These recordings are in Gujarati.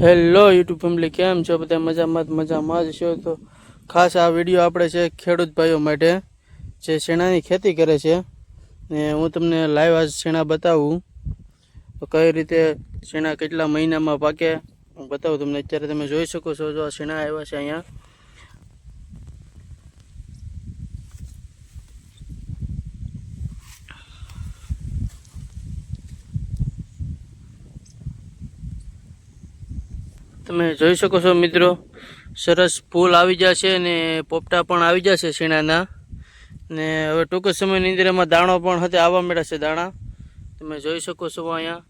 હેલો યુટ્યુબ ફેમિલી કેમ છો? બધા મજામાં મજામાં જ છો? તો ખાસ આ વીડિયો આપણે છે ખેડૂત ભાઈઓ માટે, જે શેણાની ખેતી કરે છે. ને હું તમને લાઈવ આજ શેણા બતાવું. તો કઈ રીતે શેણા કેટલા મહિનામાં પાકે, હું બતાવું તમને. અત્યારે તમે જોઈ શકો છો જો આ શેણા આવ્યા છે અહીંયા. તમે જોઈ શકો છો મિત્રો, સરસ ફૂલ આવી જશે ને પોપટા પણ આવી જશે શીણાના. ને હવે ટૂંક સમયની અંદર એમાં દાણો પણ હતે આવવા મળ્યા છે દાણા. તમે જોઈ શકો છો અહીંયા.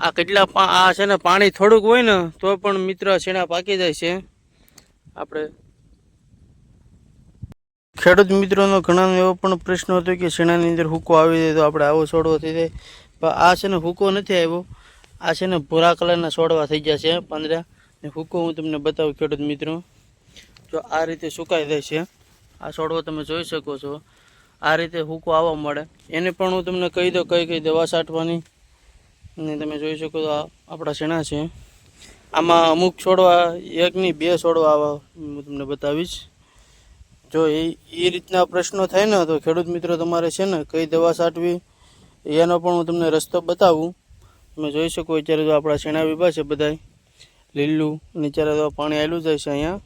આ કેટલા આ છે ને પાણી થોડુંક હોય ને, તો પણ મિત્ર શેણા પાકી જાય છે. આપણે ખેડૂત મિત્રોનો ઘણાનો એવો પણ પ્રશ્ન હતો કે શેણાની અંદર હુકો આવી જાય તો આપણે આવો છોડવો થઈ જાય. પણ આ છે ને હુકો નથી આવ્યો. આ છે ને ભૂરા કલરના છોડવા થઈ ગયા છે પાંદડા. ને હુકો હું તમને બતાવું, ખેડૂત મિત્રો. જો આ રીતે સુકાઈ જાય છે, આ છોડવો તમે જોઈ શકો છો. આ રીતે હુકો આવવા મળે. એને પણ હું તમને કહી દઉં, કઈ કઈ દવા છાંટવાની ને તમે જોઈ શકો આ આપણા શેણા છે. આમાં અમુક છોડવા એકની બે છોડવા આવા હું તમને બતાવીશ. જો એ એ રીતના પ્રશ્નો થાય ને, તો ખેડૂત મિત્રો તમારે છે ને કઈ દવા છાંટવી એનો પણ હું તમને રસ્તો બતાવું. તમે જોઈ શકો અત્યારે તો આપણા શેણા વીબા છે બધા લીલું અને અત્યારે તો પાણી આવેલું જાય છે અહીંયા.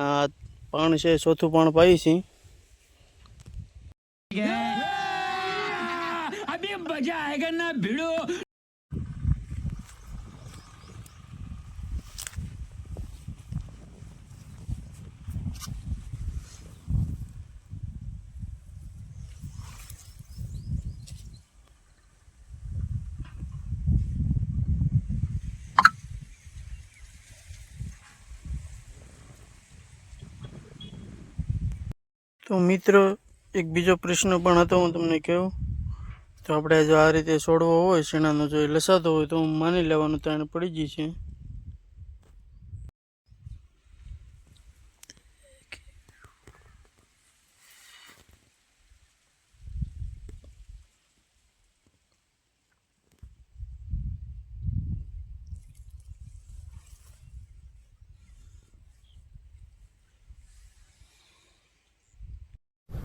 આ પાણ છે, ચોથું પણ પાઈ છે. ભીડો. તો મિત્રો, એક બીજો પ્રશ્ન પણ હતો હું તમને કહું. તો આપણે જો આ રીતે છોડવો હોય, શેણાનો જો એ લસાતો હોય, તો હું માની લેવાનું તાણ પડી ગઈ છે.